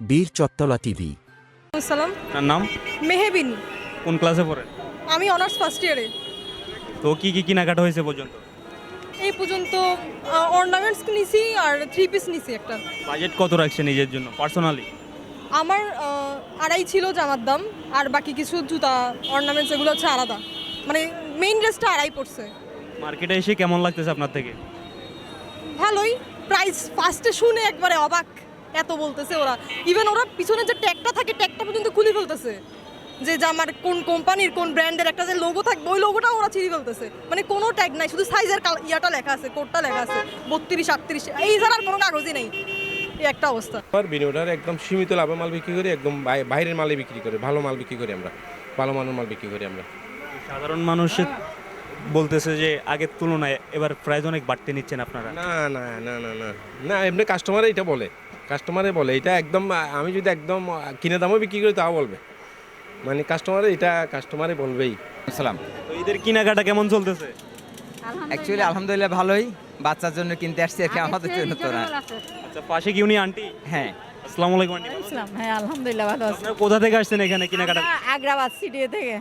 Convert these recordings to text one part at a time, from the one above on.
বীর চত্তলা টিভি। আসসালাম। আপনার নাম? মেহেবিন। কোন ক্লাসে পড়েন আমি অনার্স ফার্স্ট ইয়ারে। তো কি কি কেনাকাটা হয়েছে পর্যন্ত? এই পর্যন্ত অর্নামেন্টস নিছি আর থ্রি পিস নিছি একটা। বাজেট কত রাখছে নিজের জন্য পার্সোনালি আমার আড়াই ছিল জামার দাম আর বাকি কিছু জুতা অর্নামেন্টস এগুলো হচ্ছে আলাদা। মানে মেইন ড্রেসটা আড়াই পড়ছে। মার্কেটে এসে কেমন লাগতেছে আপনার থেকে? ভালোই। প্রাইস ফার্স্টে শুনে একবারে অবাক। এত বলতেছে ওরা। ইভেন ওরা পিছনে যে ট্যাগটা থাকে ট্যাগটা পর্যন্ত খুলে ফেলতেছে। যে আমার কোন কোম্পানির কোন ব্র্যান্ডের একটা যে লোগো থাকবে ওই লোগোটাও ওরা ছিঁড়ে ফেলতেছে। মানে কোনো ট্যাগ নাই শুধু সাইজের ইয়াটা লেখা আছে কোডটা লেখা আছে। বত্রিশ আটত্রিশ এই ছাড়া আর কোনো কাগজই নেই। এই একটা অবস্থা। আর বিনিয়োগটার একদম সীমিত লাভে মাল বিক্রি করি একদম বাইরের মালে বিক্রি করি ভালো মাল বিক্রি করি আমরা। ভালো মানের মাল বিক্রি করি আমরা। সাধারণ মানুষের বলতেছে যে আগের তুলনায় এবার প্রাইস অনেক বাড়তে নিচ্ছেন আপনারা। না না না না না। না এমনি কাস্টমার এটা বলে। কাস্টমারে বলে এটা একদম আমি যদি একদম কিনে দামও বিক্রি করি তাও বলবে। মানে কাস্টমারে এটা কাস্টমারে বলবেই। সালাম তো ঈদের কেনাকাটা কেমন চলতেছে? অ্যাকচুয়ালি আলহামদুলিল্লাহ ভালোই। বাচ্চার জন্য কিনতে আসছি আর কি আমাদের জন্য তো না আচ্ছা পাশে কি উনি আন্টি হ্যাঁ। আসসালামু আলাইকুম আন্টি ইসলাম হ্যাঁ আলহামদুলিল্লাহ ভালো আছি। আপনারা কোথা থেকে আসছেন এখানে কেনাকাটা? আগ্রাবাদ সিটি থেকে।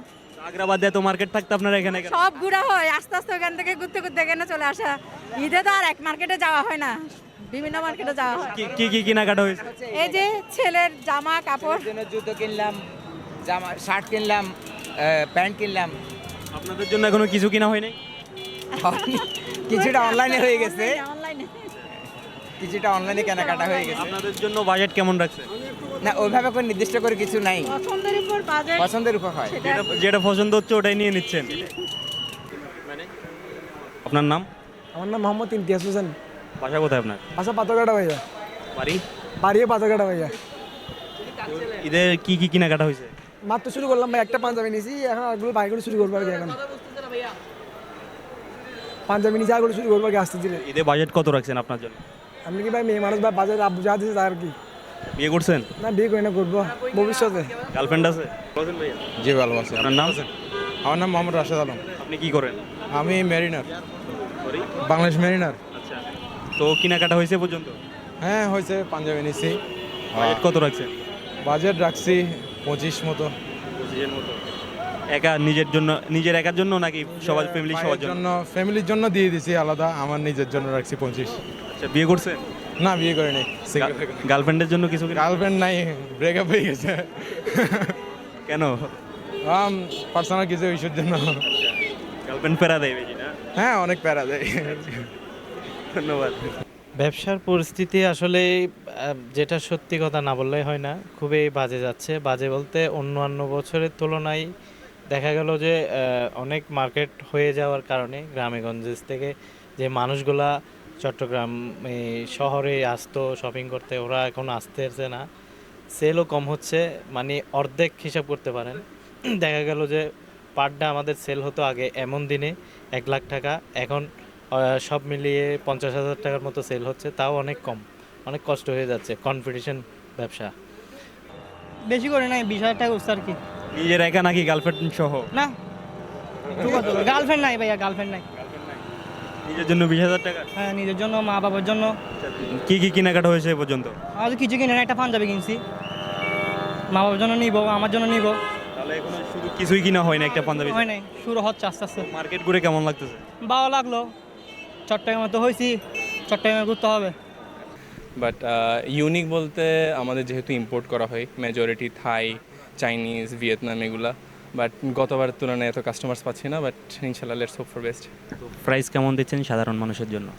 আগ্রাবাদ দিয়ে তো মার্কেট থাকতে আপনারা এখানে সব ঘুরা হয় আস্তে আস্তে ওখান থেকে ঘুরতে ঘুরতে এখানে চলে আসা। ঈদে তো আর এক মার্কেটে যাওয়া হয় না। বিভিন্ন মার্কেটে যাওয়া হয়। কি কি কি কেনাকাটা হয়েছে? এই যে ছেলের জামা কাপড়। জন্য জুতো কিনলাম জামা শার্ট কিনলাম প্যান্ট কিনলাম। আপনাদের জন্য এখনও কিছু কিনা হয়নি? কিছুটা অনলাইনে হয়ে গেছে। অনলাইনে কিছুটা অনলাইনে কেনাকাটা হয়ে গেছে। আপনাদের জন্য বাজেট কেমন রাখছে? না ওইভাবে করে নির্দিষ্ট করে কিছু নাই। পছন্দের উপর বাজেট পছন্দের উপর হয়। যেটা যেটা পছন্দ হচ্ছে ওটাই নিয়ে নিচ্ছেন। মানে আপনার নাম? আমার নাম মোহাম্মদ ইমতিয়াজ হোসেন। বাসা কোথায় আপনার? বাসা পাথরঘাটা ভাইয়া। বাড়ি? বাড়িয়ে পাথরঘাটা ভাইয়া। ঈদের কি কি কেনাকাটা হয়েছে? মাত্র শুরু করলাম ভাই একটা পাঞ্জাবি নিয়েছি এখন আরগুলো বাইকগুলো শুরু করব আর কি এখন। পাঞ্জাবি নিয়েছি আরগুলো শুরু করব আর কি আসতে দিলে ঈদে বাজেট কত রাখছেন আপনার জন্য? আপনি কি ভাই মেয়ে মানুষ ভাই বাজারে আব্বু যা দিয়েছে তার কি? বিয়ে করছেন? না বিয়ে করি না করব। ভবিষ্যতে। গার্লফ্রেন্ড আছে? জি ভালো আছি। আপনার নাম? আছে আমার নাম মোহাম্মদ রাশেদ আলম। আপনি কি করেন? আমি মেরিনার বাংলাদেশ মেরিনার তো কেনাকাটা হয়েছে পর্যন্ত? হ্যাঁ হয়েছে পাঞ্জাবি নিছি বাজেট কত রাখছেন বাজেট রাখছি পঁচিশ মতো। পঁচিশের মতো। একা নিজের জন্য নিজের একার জন্য নাকি সবার ফ্যামিলি সবার জন্য? ফ্যামিলির জন্য দিয়ে দিছি আলাদা আমার নিজের জন্য রাখছি পঁচিশ। আচ্ছা বিয়ে করছেন না বিয়ে করিনি গার্লফ্রেন্ডের জন্য কিছু গার্লফ্রেন্ড নাই ব্রেকআপ হয়ে গেছে। কেন? পার্সোনাল কিছু ইস্যুর জন্য। গার্লফ্রেন্ড ফেরা দেয় বেশি না? হ্যাঁ অনেক প্যারা দেয়। ধন্যবাদ। ব্যবসার পরিস্থিতি আসলে যেটা সত্যি কথা না বললেই হয় না, খুবই বাজে যাচ্ছে। বাজে বলতে অন্যান্য বছরের তুলনায় দেখা গেল যে অনেক মার্কেট হয়ে যাওয়ার কারণে গ্রামে গঞ্জে থেকে যে মানুষগুলা চট্টগ্রাম শহরে আসতো শপিং করতে, ওরা এখন আসতেছে না সেলও কম হচ্ছে। মানে অর্ধেক হিসাব করতে পারেন। দেখা গেল যে পার ডে আমাদের সেল হতো আগে এমন দিনে এক লাখ টাকা, এখন সব মিলিয়ে পঞ্চাশ হাজার টাকার মতো সেল হচ্ছে। তাও অনেক কম। অনেক কষ্ট হয়ে যাচ্ছে কম্পিটিশন ব্যবসা। বেশি করে নাই বিশ হাজার টাকা উঠছে আর কি। নিজের একা নাকি গার্লফ্রেন্ড সহ? না। গার্লফ্রেন্ড নাই ভাইয়া গার্লফ্রেন্ড নাই। নিজের জন্য বিশ হাজার টাকা? হ্যাঁ নিজের জন্য মা বাবার জন্য। কি কি কেনাকাটা হয়েছে এ পর্যন্ত? আজ কিছু কিনে না, একটা পাঞ্জাবি কিনছি। মা বাবার জন্য নিব আমার জন্য নিব। তাহলে এখনও কিছুই কিনা হয় না একটা পাঞ্জাবি? হয় নাই শুরু হচ্ছে আস্তে আস্তে। মার্কেট ঘুরে কেমন লাগতেছে? ভালো লাগল। চট্টগ্রামে তো হয়েছি চট্টগ্রামে ঘুরতে হবে। বাট ইউনিক বলতে আমাদের যেহেতু ইম্পোর্ট করা হয় মেজরিটি থাই চাইনিজ ভিয়েতনাম এগুলা। বাট গতবার তুলনায় এত কাস্টমার্স পাচ্ছি না বাট ইনশাল্লাহ let's hope for best price কেমন দিচ্ছেন সাধারণ মানুষের জন্য?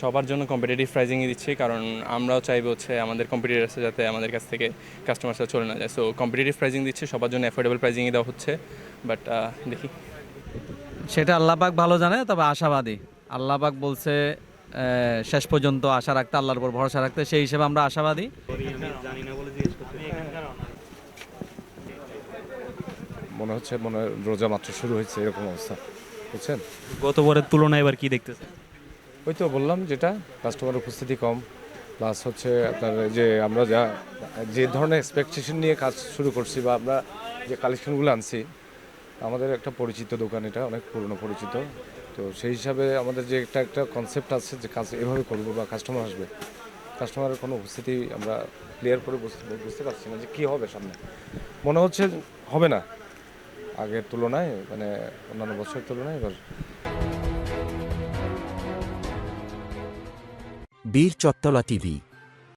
সবার জন্য কম্পিটিটিভ প্রাইজিংই দিচ্ছি কারণ আমরাও চাইব হচ্ছে আমাদের কম্পিটিটার্সে যাতে আমাদের কাছ থেকে কাস্টমার্সরা চলে না যায়। সো কম্পিটিটিভ প্রাইজিং দিচ্ছি সবার জন্য অ্যাফোর্ডেবল প্রাইজিংই দেওয়া হচ্ছে। বাট দেখি। সেটা আল্লাপাক ভালো জানে তবে আশাবাদী। আল্লাপাক বলছে শেষ পর্যন্ত আশা রাখতে আল্লাহর উপর ভরসা রাখতে সেই হিসেবে আমরা আশাবাদী। মনে হচ্ছে মনে হয় রোজা মাত্র শুরু হয়েছে এরকম অবস্থা। বুঝছেন? গতবারের তুলনায় এবার কি দেখতেছে ওই তো বললাম যেটা কাস্টমার উপস্থিতি কম প্লাস হচ্ছে আপনার যে আমরা যা যে ধরনের এক্সপেকটেশন নিয়ে কাজ শুরু করছি বা আমরা যে কালেকশনগুলো আনছি আমাদের একটা পরিচিত দোকান এটা অনেক পুরনো পরিচিত। তো সেই হিসাবে আমাদের যে একটা একটা কনসেপ্ট আছে যে কাজ এভাবে করব বা কাস্টমার আসবে কাস্টমারের কোনো উপস্থিতি আমরা ক্লিয়ার করে বুঝতে বুঝতে পারছি না যে কী হবে সামনে। মনে হচ্ছে হবে না, আগের তুলনায় মানে অন্যান্য বছরের তুলনায় এবার। বীর চত্তলা টিভি